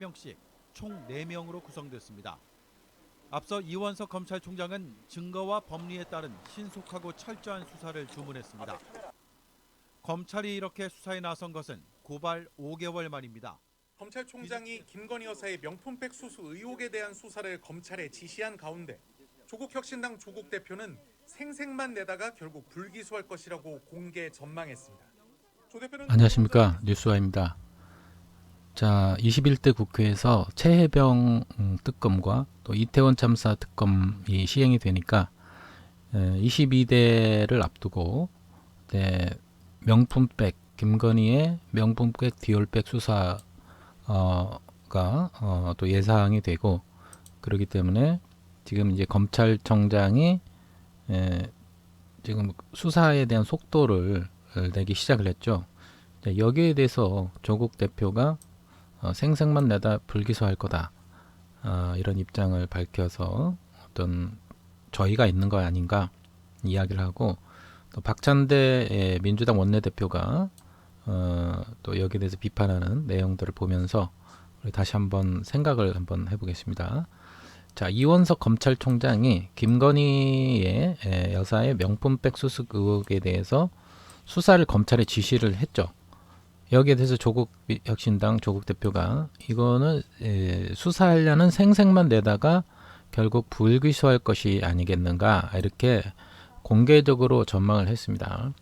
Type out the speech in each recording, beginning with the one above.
명씩 총 4명으로 구성됐습니다. 앞서 이원석 검찰총장은 증거와 법리에 따른 신속하고 철저한 수사를 주문했습니다. 검찰이 이렇게 수사에 나선 것은 고발 5개월 만입니다. 검찰총장이 김건희 여사의 명품백 수수 의혹에 대한 수사를 검찰에 지시한 가운데 조국 혁신당 조국 대표는 생색만 내다가 결국 불기소할 것이라고 공개 전망했습니다. 조 대표는 안녕하십니까 뉴스와입니다. 자, 21대 국회에서 최혜병 음, 특검과 또 이태원 참사 특검이 시행이 되니까 22대를 앞두고 네, 명품백 김건희의 명품백 디올백 수사가 어, 또 예상이 되고 그렇기 때문에 지금 이제 검찰청장이 에, 지금 수사에 대한 속도를 내기 시작을 했죠. 자, 여기에 대해서 조국 대표가 어, 생색만 내다 불기소할 거다 어, 이런 입장을 밝혀서 어떤 저희가 있는 거 아닌가 이야기를 하고 또 박찬대 예, 민주당 원내대표가 어, 또 여기에 대해서 비판하는 내용들을 보면서 우리 다시 한번 생각을 한번 해보겠습니다. 자 이원석 검찰총장이 김건희의 예, 여사의 명품백 수수 의혹에 대해서 수사를 검찰에 지시를 했죠. 여기에 대해서 조국 혁신당 조국 대표가 이거는 에, 수사하려는 생색만 내다가 결국 불기소할 것이 아니겠는가 이렇게 공개적으로 전망을 했습니다.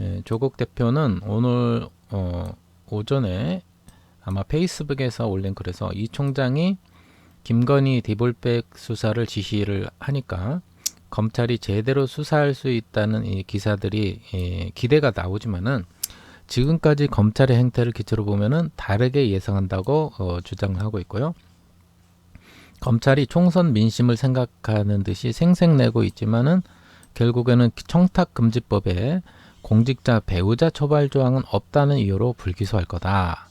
에, 조국 대표는 오늘 어, 오전에 아마 페이스북에서 올린 글에서 이 총장이 김건희 디볼백 수사를 지시를 하니까 검찰이 제대로 수사할 수 있다는 이 기사들이 예, 기대가 나오지만은 지금까지 검찰의 행태를 기초로 보면은 다르게 예상한다고 어, 주장을 하고 있고요. 검찰이 총선 민심을 생각하는 듯이 생색내고 있지만은 결국에는 청탁금지법에 공직자 배우자 처벌 조항은 없다는 이유로 불기소할 거다.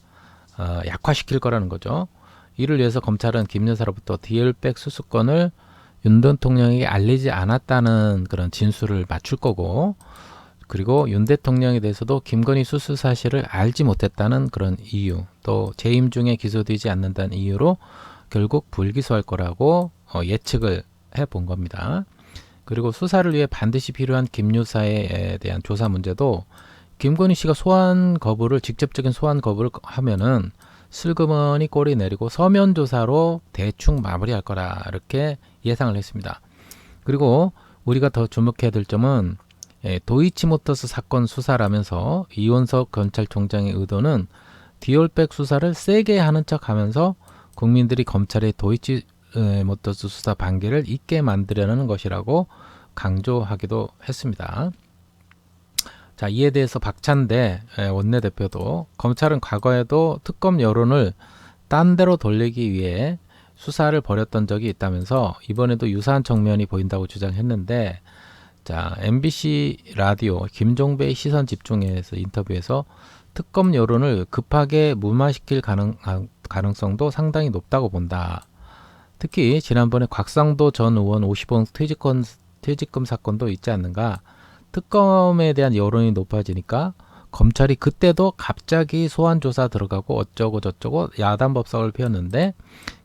어, 약화시킬 거라는 거죠. 이를 위해서 검찰은 김 여사로부터 디엘백 수수권을 윤 대통령에게 알리지 않았다는 그런 진술을 맞출 거고 그리고 윤 대통령에 대해서도 김건희 수수 사실을 알지 못했다는 그런 이유 또 재임 중에 기소되지 않는다는 이유로 결국 불기소할 거라고 어, 예측을 해 본 겁니다. 그리고 수사를 위해 반드시 필요한 김 여사에 대한 조사 문제도 김건희 씨가 소환 거부를 직접적인 소환 거부를 하면은 슬그머니 꼬리 내리고 서면 조사로 대충 마무리할 거라 이렇게 예상을 했습니다. 그리고 우리가 더 주목해야 될 점은 예, 도이치모터스 사건 수사라면서 이원석 검찰총장의 의도는 디올백 수사를 세게 하는 척 하면서 국민들이 검찰의 도이치모터스 수사 반기를 잊게 만들려는 것이라고 강조하기도 했습니다. 자, 이에 대해서 박찬대 예, 원내대표도 검찰은 과거에도 특검 여론을 딴 데로 돌리기 위해 수사를 벌였던 적이 있다면서 이번에도 유사한 측면이 보인다고 주장했는데 자, MBC 라디오 김종배의 시선 집중에서 인터뷰에서 특검 여론을 급하게 무마시킬 가능, 가능성도 상당히 높다고 본다. 특히 지난번에 곽상도 전 의원 50원 퇴직권, 퇴직금 사건도 있지 않는가. 특검에 대한 여론이 높아지니까 검찰이 그때도 갑자기 소환 조사 들어가고 어쩌고 저쩌고 야단 법석을 펴는데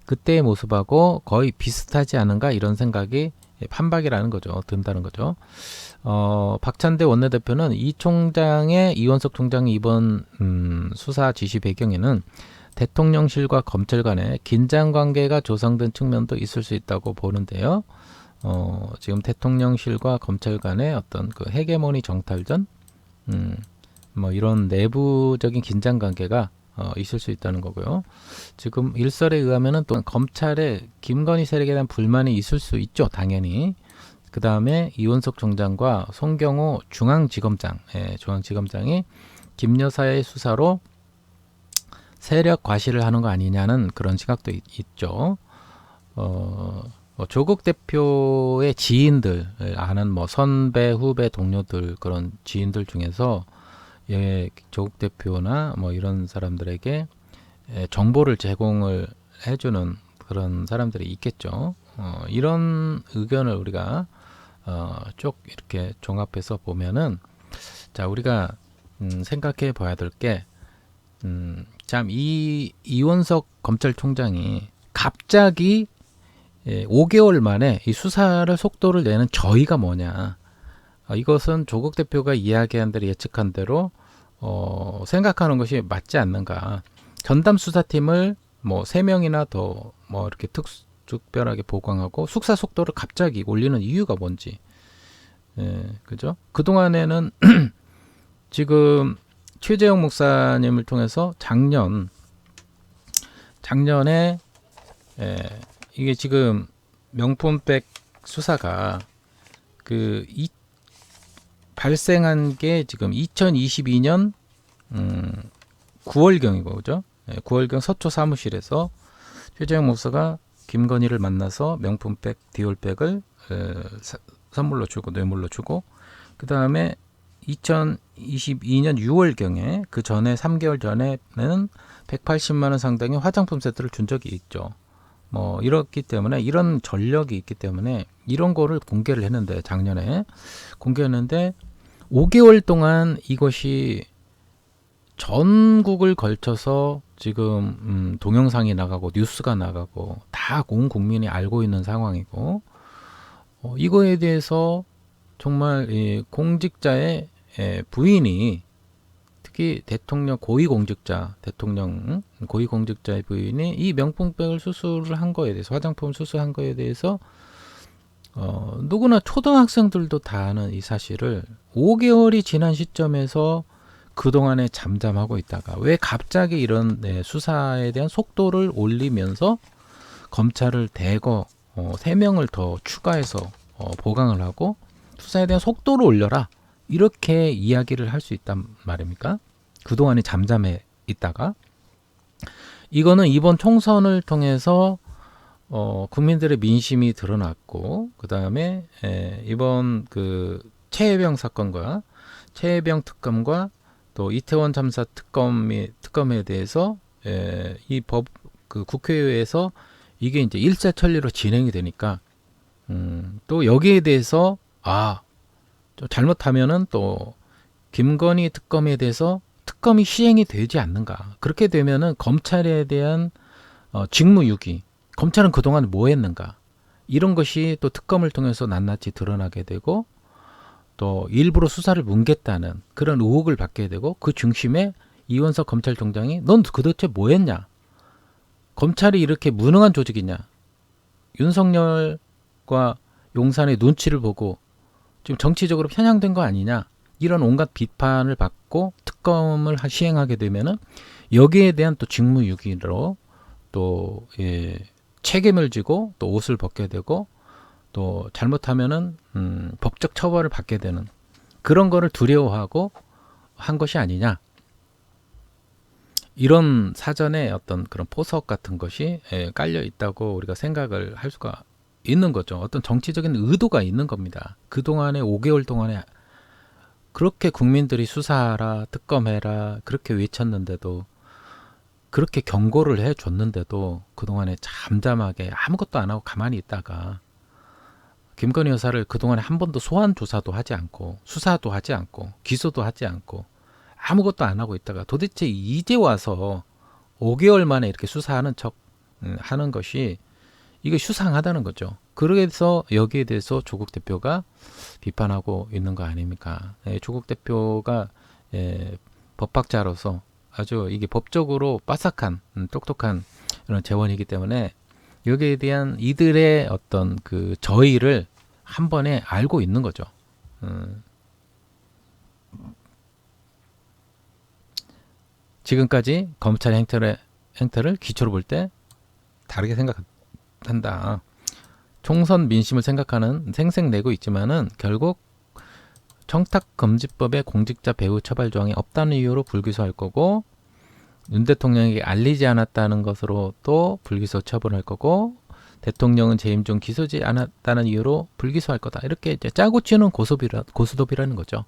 그때의 모습하고 거의 비슷하지 않은가 이런 생각이 판박이라는 거죠. 든다는 거죠. 어, 박찬대 원내대표는 이 총장의 이원석 총장의 이번 음, 수사 지시 배경에는 대통령실과 검찰 간의 긴장 관계가 조성된 측면도 있을 수 있다고 보는데요. 어, 지금 대통령실과 검찰 간의 어떤 그 헤게모니 정탈전, 음, 뭐 이런 내부적인 긴장 관계가 어, 있을 수 있다는 거고요. 지금 일설에 의하면은 또 검찰의 김건희 세력에 대한 불만이 있을 수 있죠, 당연히. 그 다음에 이원석 총장과 송경호 중앙지검장, 예, 중앙지검장이 김 여사의 수사로 세력 과시를 하는 거 아니냐는 그런 시각도 있, 죠 어, 뭐 조국 대표의 지인들 아는 뭐 선배, 후배, 동료들 그런 지인들 중에서 예, 조국 대표나 뭐 이런 사람들에게 예, 정보를 제공을 해주는 그런 사람들이 있겠죠. 어, 이런 의견을 우리가 어, 쭉 이렇게 종합해서 보면은 자 우리가 음, 생각해 봐야 될게 음, 참이 이원석 검찰총장이 갑자기 예, 5개월 만에 이 수사를 속도를 내는 저희가 뭐냐? 아, 이것은 조국 대표가 이야기한 대로 예측한 대로 어, 생각하는 것이 맞지 않는가? 전담 수사팀을 뭐 세 명이나 더 뭐 이렇게 특 특별하게 보강하고 수사 속도를 갑자기 올리는 이유가 뭔지, 예, 그죠? 그 동안에는 지금 최재형 목사님을 통해서 작년 작년에 예, 이게 지금 명품백 수사가 그 이, 발생한 게 지금 2022년 음, 9월경이고 그죠? 예, 9월경 서초 사무실에서 최재형 목사가 김건희를 만나서 명품백 디올백을 에, 사- 선물로 주고 뇌물로 주고 그 다음에 2022년 6월경에 그 전에 3개월 전에는 180만 원 상당의 화장품 세트를 준 적이 있죠. 뭐 이렇기 때문에 이런 전력이 있기 때문에 이런 거를 공개를 했는데 작년에 공개했는데 5개월 동안 이것이 전국을 걸쳐서 지금 음, 동영상이 나가고 뉴스가 나가고 다 온 국민이 알고 있는 상황이고 어, 이거에 대해서 정말 이 공직자의 에, 부인이 특히 대통령 고위공직자 대통령 음, 고위공직자의 부인이 이 명품백을 수술을 한 거에 대해서 화장품 수술한 거에 대해서 어, 누구나 초등학생들도 다 아는 이 사실을 5개월이 지난 시점에서 그동안에 잠잠하고 있다가 왜 갑자기 이런 네, 수사에 대한 속도를 올리면서 검찰을 대거 어, 3명을 더 추가해서 어, 보강을 하고 수사에 대한 속도를 올려라 이렇게 이야기를 할 수 있단 말입니까? 그동안에 잠잠해 있다가 이거는 이번 총선을 통해서 어, 국민들의 민심이 드러났고 그 다음에 이번 그 최혜병 사건과 최혜병 특검과 또 이태원 참사 특검이 특검에 대해서 이법 그 국회에서 이게 이제 일사천리로 진행이 되니까 음, 또 여기에 대해서 아좀 잘못하면은 또 김건희 특검에 대해서 특검이 시행이 되지 않는가. 그렇게 되면은 검찰에 대한 어, 직무유기 검찰은 그동안 뭐 했는가? 이런 것이 또 특검을 통해서 낱낱이 드러나게 되고 또 일부러 수사를 뭉갰다는 그런 의혹을 받게 되고 그 중심에 이원석 검찰총장이 넌 도대체 뭐 했냐? 검찰이 이렇게 무능한 조직이냐? 윤석열과 용산의 눈치를 보고 지금 정치적으로 편향된 거 아니냐? 이런 온갖 비판을 받고 특검을 하- 시행하게 되면은 여기에 대한 또 직무유기로 또 예, 책임을 지고 또 옷을 벗게 되고 또 잘못하면은 음, 법적 처벌을 받게 되는 그런 거를 두려워하고 한 것이 아니냐 이런 사전에 어떤 그런 포석 같은 것이 예, 깔려 있다고 우리가 생각을 할 수가 있는 거죠. 어떤 정치적인 의도가 있는 겁니다. 그 동안에 5개월 동안에 그렇게 국민들이 수사하라, 특검해라 그렇게 외쳤는데도 그렇게 경고를 해 줬는데도 그 동안에 잠잠하게 아무것도 안 하고 가만히 있다가 김건희 여사를 그 동안에 한 번도 소환 조사도 하지 않고 수사도 하지 않고 기소도 하지 않고 아무것도 안 하고 있다가 도대체 이제 와서 5개월 만에 이렇게 수사하는 척 음, 하는 것이 이게 수상하다는 거죠. 그래서 여기에 대해서 조국 대표가 비판하고 있는 거 아닙니까? 예, 조국 대표가 예, 법학자로서 아주 이게 법적으로 빠삭한 음, 똑똑한 그런 재원이기 때문에 여기에 대한 이들의 어떤 그 저의를 한 번에 알고 있는 거죠. 음. 지금까지 검찰의 행태를, 행태를 기초로 볼 때 다르게 생각한다. 총선 민심을 생각하는 생색내고 있지만은 결국 청탁금지법에 공직자 배후 처벌 조항이 없다는 이유로 불기소할 거고 윤 대통령에게 알리지 않았다는 것으로 또 불기소 처분할 거고 대통령은 재임 중 기소지 않았다는 이유로 불기소할 거다. 이렇게 이제 짜고 치는 고소비라, 고스톱이라는 거죠.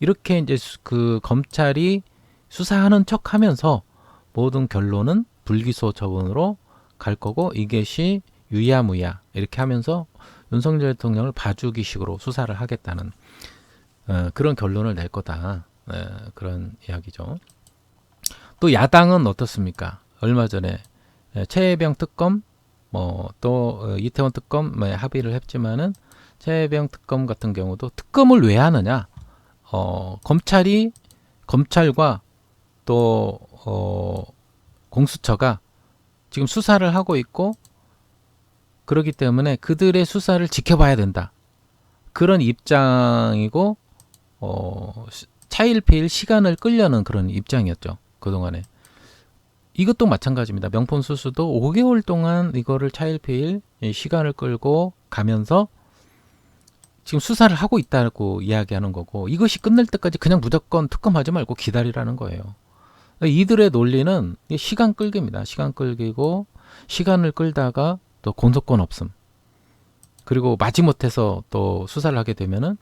이렇게 이제 수- 그 검찰이 수사하는 척 하면서 모든 결론은 불기소 처분으로 갈 거고 이것이 유야무야 이렇게 하면서 윤석열 대통령을 봐주기식으로 수사를 하겠다는 어, 그런 결론을 낼 거다. 어, 그런 이야기죠. 또 야당은 어떻습니까? 얼마 전에 예, 최혜병 특검 뭐또 이태원 특검 뭐 합의를 했지만은 최혜병 특검 같은 경우도 특검을 왜 하느냐? 어, 검찰이 검찰과 또 어, 공수처가 지금 수사를 하고 있고 그렇기 때문에 그들의 수사를 지켜봐야 된다. 그런 입장이고 어, 시- 차일피일 시간을 끌려는 그런 입장이었죠. 그동안에. 이것도 마찬가지입니다. 명품 수수도 5개월 동안 이거를 차일피일 이 시간을 끌고 가면서 지금 수사를 하고 있다고 이야기하는 거고 이것이 끝날 때까지 그냥 무조건 특검하지 말고 기다리라는 거예요. 이들의 논리는 시간 끌기입니다. 시간 끌기고 시간을 끌다가 또 공소권 없음. 그리고 마지못해서 또 수사를 하게 되면은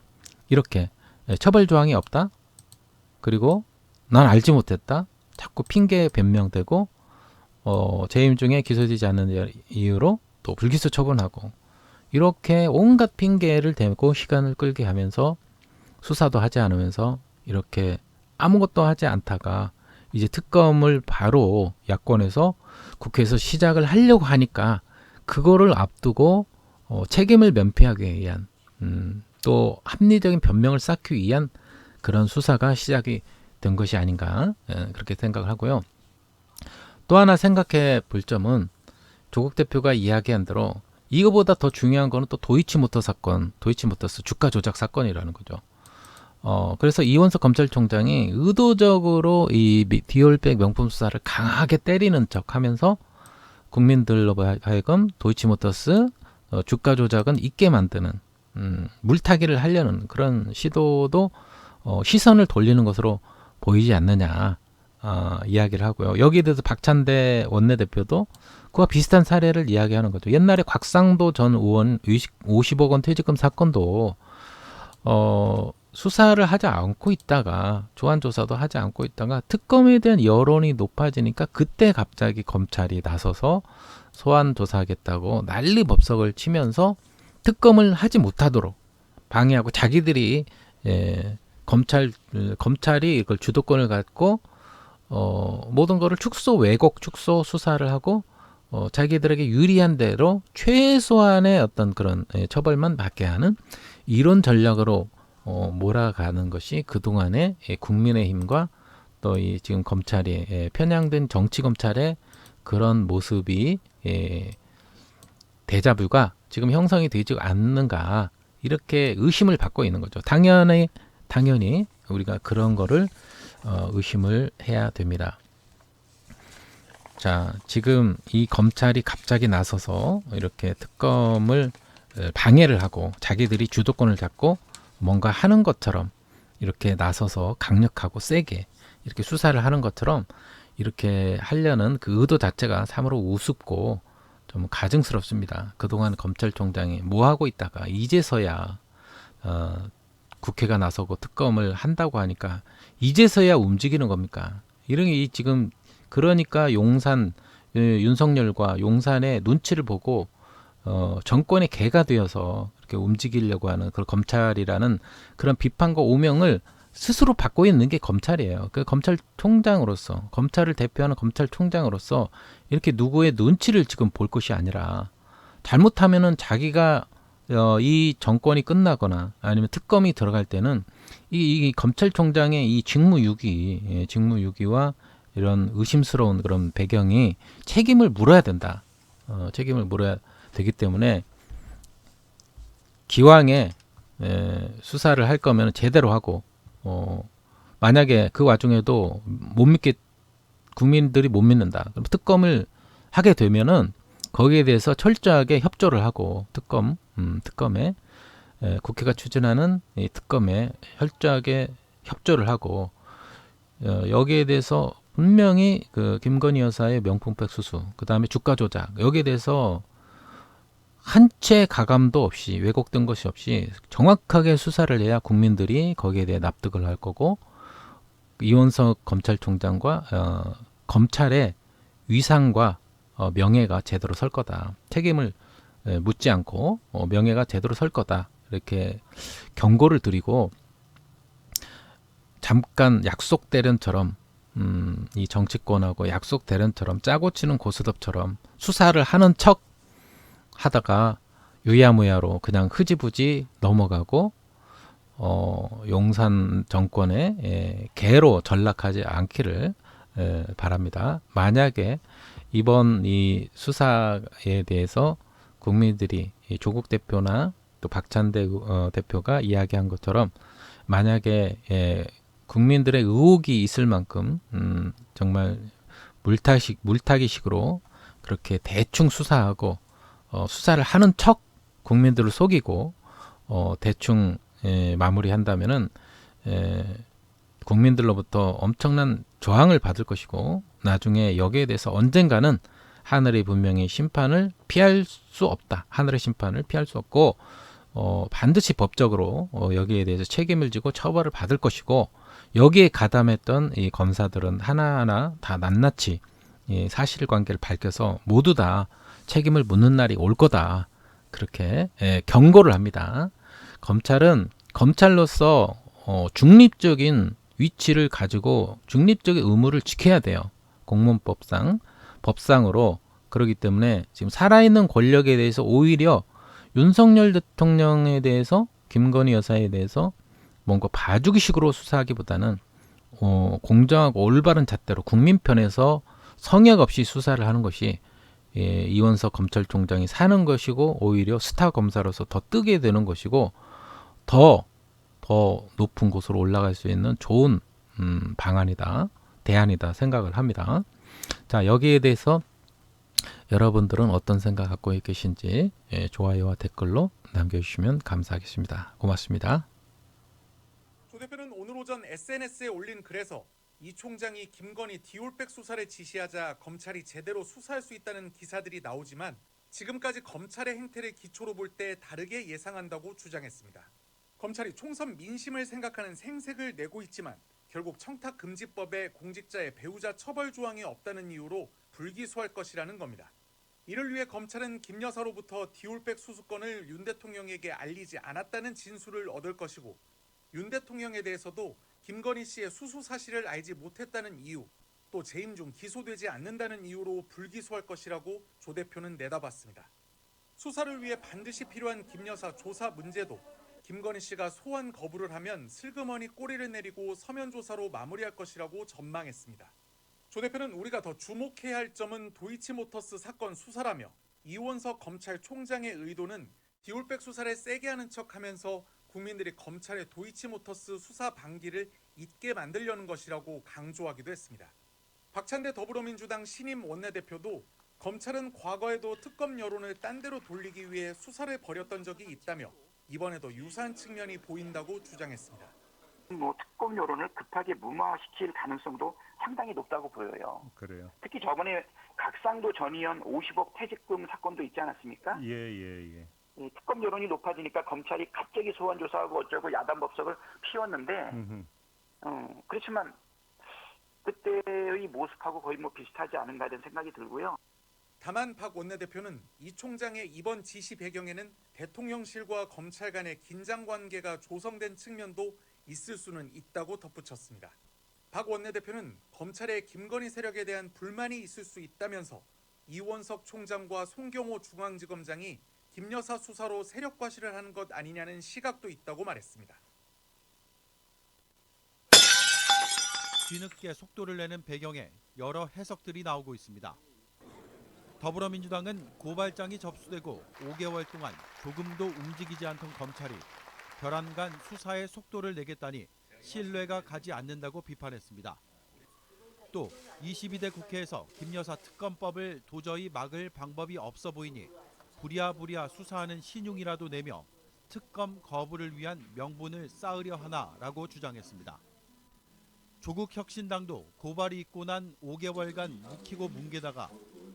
이렇게 예, 처벌 조항이 없다. 그리고 난 알지 못했다. 자꾸 핑계 변명되고 어, 재임 중에 기소되지 않는 이유로 또 불기소 처분하고 이렇게 온갖 핑계를 대고 시간을 끌게 하면서 수사도 하지 않으면서 이렇게 아무것도 하지 않다가 이제 특검을 바로 야권에서 국회에서 시작을 하려고 하니까 그거를 앞두고 어, 책임을 면피하기 위한 음, 또 합리적인 변명을 쌓기 위한 그런 수사가 시작이 된 것이 아닌가 예, 그렇게 생각을 하고요. 또 하나 생각해 볼 점은 조국 대표가 이야기한 대로 이거보다 더 중요한 거는 또 도이치모터 사건, 도이치모터스 주가 조작 사건이라는 거죠. 어, 그래서 이원석 검찰총장이 의도적으로 이 미- 디올백 명품 수사를 강하게 때리는 척 하면서 국민들로 하여금 도이치모터스 어, 주가 조작은 있게 만드는 음, 물타기를 하려는 그런 시도도 어, 시선을 돌리는 것으로 보이지 않느냐 어, 이야기를 하고요. 여기에 대해서 박찬대 원내대표도 그와 비슷한 사례를 이야기하는 거죠. 옛날에 곽상도 전 의원 50억 원 퇴직금 사건도 어, 수사를 하지 않고 있다가 조안 조사도 하지 않고 있다가 특검에 대한 여론이 높아지니까 그때 갑자기 검찰이 나서서 소환 조사하겠다고 난리 법석을 치면서 특검을 하지 못하도록 방해하고 자기들이 예, 검찰 검찰이 이걸 주도권을 갖고 어, 모든 거를 축소 왜곡 축소 수사를 하고 어, 자기들에게 유리한 대로 최소한의 어떤 그런 예, 처벌만 받게 하는 이런 전략으로 어, 몰아가는 것이 그 동안의 예, 국민의힘과 또 이 지금 검찰이 예, 편향된 정치 검찰의 그런 모습이 예, 대자뷰가 지금 형성이 되지 않는가 이렇게 의심을 받고 있는 거죠. 당연히 당연히 우리가 그런 거를 어, 의심을 해야 됩니다. 자, 지금 이 검찰이 갑자기 나서서 이렇게 특검을 에, 방해를 하고 자기들이 주도권을 잡고 뭔가 하는 것처럼 이렇게 나서서 강력하고 세게 이렇게 수사를 하는 것처럼 이렇게 하려는 그 의도 자체가 참으로 우습고 좀 가증스럽습니다. 그동안 검찰총장이 뭐 하고 있다가 이제서야 어, 국회가 나서고 특검을 한다고 하니까 이제서야 움직이는 겁니까? 이런 게이 지금 그러니까 용산 예, 윤석열과 용산의 눈치를 보고 어, 정권의 개가 되어서 이렇게 움직이려고 하는 그 검찰이라는 그런 비판과 오명을 스스로 받고 있는 게 검찰이에요. 그 검찰총장으로서 검찰을 대표하는 검찰총장으로서 이렇게 누구의 눈치를 지금 볼 것이 아니라 잘못하면은 자기가 어, 이 정권이 끝나거나 아니면 특검이 들어갈 때는 이, 이 검찰총장의 이 직무유기, 예, 직무유기와 이런 의심스러운 그런 배경이 책임을 물어야 된다. 어, 책임을 물어야 되기 때문에 기왕에 에, 수사를 할 거면 제대로 하고 어, 만약에 그 와중에도 못 믿게 국민들이 못 믿는다. 그럼 특검을 하게 되면은 거기에 대해서 철저하게 협조를 하고 특검 음, 특검에 에, 국회가 추진하는 이 특검에 철저하게 협조를 하고 어, 여기에 대해서 분명히 그 김건희 여사의 명품백 수수, 그 다음에 주가 조작 여기에 대해서 한채 가감도 없이 왜곡된 것이 없이 정확하게 수사를 해야 국민들이 거기에 대해 납득을 할 거고 이원석 검찰총장과 어, 검찰의 위상과 어, 명예가 제대로 설 거다. 책임을 에, 묻지 않고 어, 명예가 제대로 설 거다. 이렇게 경고를 드리고 잠깐 약속 대련처럼 음, 이 정치권하고 약속 대련처럼 짜고 치는 고스톱처럼 수사를 하는 척 하다가 유야무야로 그냥 흐지부지 넘어가고 어, 용산 정권의 예, 개로 전락하지 않기를 예, 바랍니다. 만약에 이번 이 수사에 대해서 국민들이 이 조국 대표나 또 박찬대 어, 대표가 이야기한 것처럼 만약에 예, 국민들의 의혹이 있을 만큼 음, 정말 물타식 물타기식으로 그렇게 대충 수사하고 어, 수사를 하는 척 국민들을 속이고 어, 대충 예, 마무리한다면은 예, 국민들로부터 엄청난 저항을 받을 것이고 나중에 여기에 대해서 언젠가는 하늘이 분명히 심판을 피할 수 없다. 하늘의 심판을 피할 수 없고 어, 반드시 법적으로 어, 여기에 대해서 책임을 지고 처벌을 받을 것이고 여기에 가담했던 이 검사들은 하나하나 다 낱낱이 이 사실관계를 밝혀서 모두 다 책임을 묻는 날이 올 거다. 그렇게 예, 경고를 합니다. 검찰은 검찰로서 어, 중립적인 위치를 가지고 중립적인 의무를 지켜야 돼요. 공문법상 법상으로 그렇기 때문에 지금 살아있는 권력에 대해서 오히려 윤석열 대통령에 대해서 김건희 여사에 대해서 뭔가 봐주기식으로 수사하기보다는 어, 공정하고 올바른 잣대로 국민 편에서 성역 없이 수사를 하는 것이 예, 이원석 검찰총장이 사는 것이고 오히려 스타 검사로서 더 뜨게 되는 것이고 더더 높은 곳으로 올라갈 수 있는 좋은 음, 방안이다 대안이다 생각을 합니다. 자 여기에 대해서 여러분들은 어떤 생각 갖고 계신지 예, 좋아요와 댓글로 남겨주시면 감사하겠습니다. 고맙습니다. 조 대표는 오늘 오전 SNS에 올린 글에서 이 총장이 김건희 디올백 수사를 지시하자 검찰이 제대로 수사할 수 있다는 기사들이 나오지만 지금까지 검찰의 행태를 기초로 볼 때 다르게 예상한다고 주장했습니다. 검찰이 총선 민심을 생각하는 생색을 내고 있지만 결국 청탁금지법에 공직자의 배우자 처벌 조항이 없다는 이유로 불기소할 것이라는 겁니다. 이를 위해 검찰은 김 여사로부터 디올백 수수권을 윤 대통령에게 알리지 않았다는 진술을 얻을 것이고 윤 대통령에 대해서도 김건희 씨의 수수 사실을 알지 못했다는 이유, 또 재임 중 기소되지 않는다는 이유로 불기소할 것이라고 조 대표는 내다봤습니다. 수사를 위해 반드시 필요한 김 여사 조사 문제도 김건희 씨가 소환 거부를 하면 슬그머니 꼬리를 내리고 서면 조사로 마무리할 것이라고 전망했습니다. 조 대표는 우리가 더 주목해야 할 점은 도이치모터스 사건 수사라며 이원석 검찰총장의 의도는 디올백 수사를 세게 하는 척하면서 국민들이 검찰의 도이치모터스 수사 방기를 잊게 만들려는 것이라고 강조하기도 했습니다. 박찬대 더불어민주당 신임 원내대표도 검찰은 과거에도 특검 여론을 딴 데로 돌리기 위해 수사를 벌였던 적이 있다며 이번에도 유사한 측면이 보인다고 주장했습니다. 뭐 특검 여론을 급하게 무마시킬 가능성도 상당히 높다고 보여요. 그래요. 특히 저번에 각상도 전 의원 50억 퇴직금 사건도 있지 않았습니까? 예, 예, 예. 이 특검 여론이 높아지니까 검찰이 갑자기 소환 조사하고 어쩌고 야단 법석을 피웠는데, 음흠. 어, 그렇지만 그때의 모습하고 거의 뭐 비슷하지 않은가 이런 생각이 들고요. 다만 박 원내대표는 이 총장의 이번 지시 배경에는 대통령실과 검찰 간의 긴장 관계가 조성된 측면도 있을 수는 있다고 덧붙였습니다. 박 원내대표는 검찰의 김건희 세력에 대한 불만이 있을 수 있다면서 이원석 총장과 송경호 중앙지검장이 김 여사 수사로 세력 과시를 하는 것 아니냐는 시각도 있다고 말했습니다. 뒤늦게 속도를 내는 배경에 여러 해석들이 나오고 있습니다. 더불어민주당은 고발장이 접수되고 5개월 동안 조금도 움직이지 않던 검찰이 별안간 수사의 속도를 내겠다니 신뢰가 가지 않는다고 비판했습니다. 또 22대 국회에서 김 여사 특검법을 도저히 막을 방법이 없어 보이니 부랴부랴 수사하는 신용이라도 내며 특검 거부를 위한 명분을 쌓으려 하나라고 주장했습니다. 조국 혁신당도 고발이 있고 난 5개월간 묵히고 뭉개다가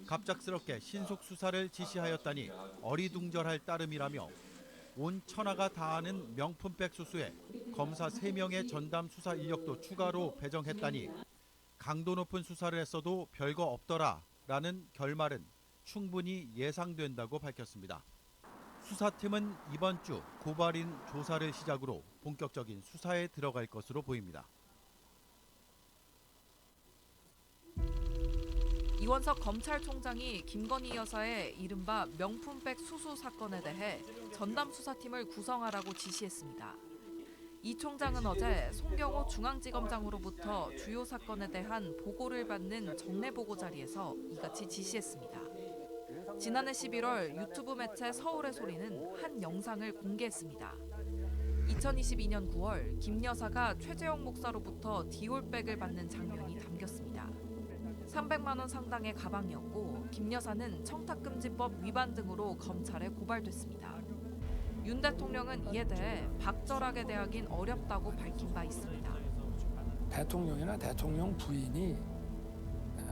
갑작스럽게 신속 수사를 지시하였다니 어리둥절할 따름이라며 온 천하가 다 아는 명품백 수수에 검사 3명의 전담 수사 인력도 추가로 배정했다니 강도 높은 수사를 했어도 별거 없더라 라는 결말은 충분히 예상된다고 밝혔습니다. 수사팀은 이번 주 고발인 조사를 시작으로 본격적인 수사에 들어갈 것으로 보입니다. 이원석 검찰총장이 김건희 여사의 이른바 명품백 수수 사건에 대해 전담 수사팀을 구성하라고 지시했습니다. 이 총장은 어제 송경호 중앙지검장으로부터 주요 사건에 대한 보고를 받는 정례 보고 자리에서 이같이 지시했습니다. 지난해 11월 유튜브 매체 서울의 소리는 한 영상을 공개했습니다. 2022년 9월 김 여사가 최재형 목사로부터 디올백을 받는 장면이 담겼습니다. 300만 원 상당의 가방이었고 김 여사는 청탁금지법 위반 등으로 검찰에 고발됐습니다. 윤 대통령은 이에 대해 박절하게 대하긴 어렵다고 밝힌 바 있습니다. 대통령이나 대통령 부인이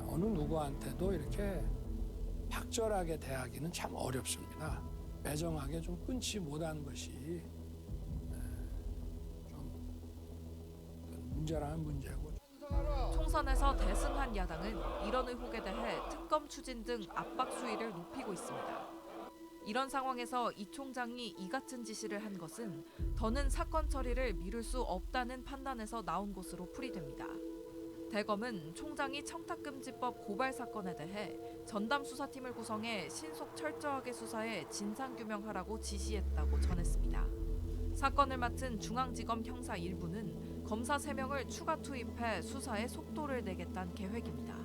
어느 누구한테도 이렇게 박절하게 대하기는 참 어렵습니다. 매정하게 좀 끊지 못한 것이 좀 문제라면 문제고 총선에서 대승한 야당은 이런 의혹에 대해 특검 추진 등 압박 수위를 높이고 있습니다. 이런 상황에서 이 총장이 이 같은 지시를 한 것은 더는 사건 처리를 미룰 수 없다는 판단에서 나온 것으로 풀이됩니다. 대검은 총장이 청탁금지법 고발 사건에 대해 전담 수사팀을 구성해 신속 철저하게 수사해 진상 규명하라고 지시했다고 전했습니다. 사건을 맡은 중앙지검 형사 1부는 검사 3명을 추가 투입해 수사에 속도를 내겠다는 계획입니다.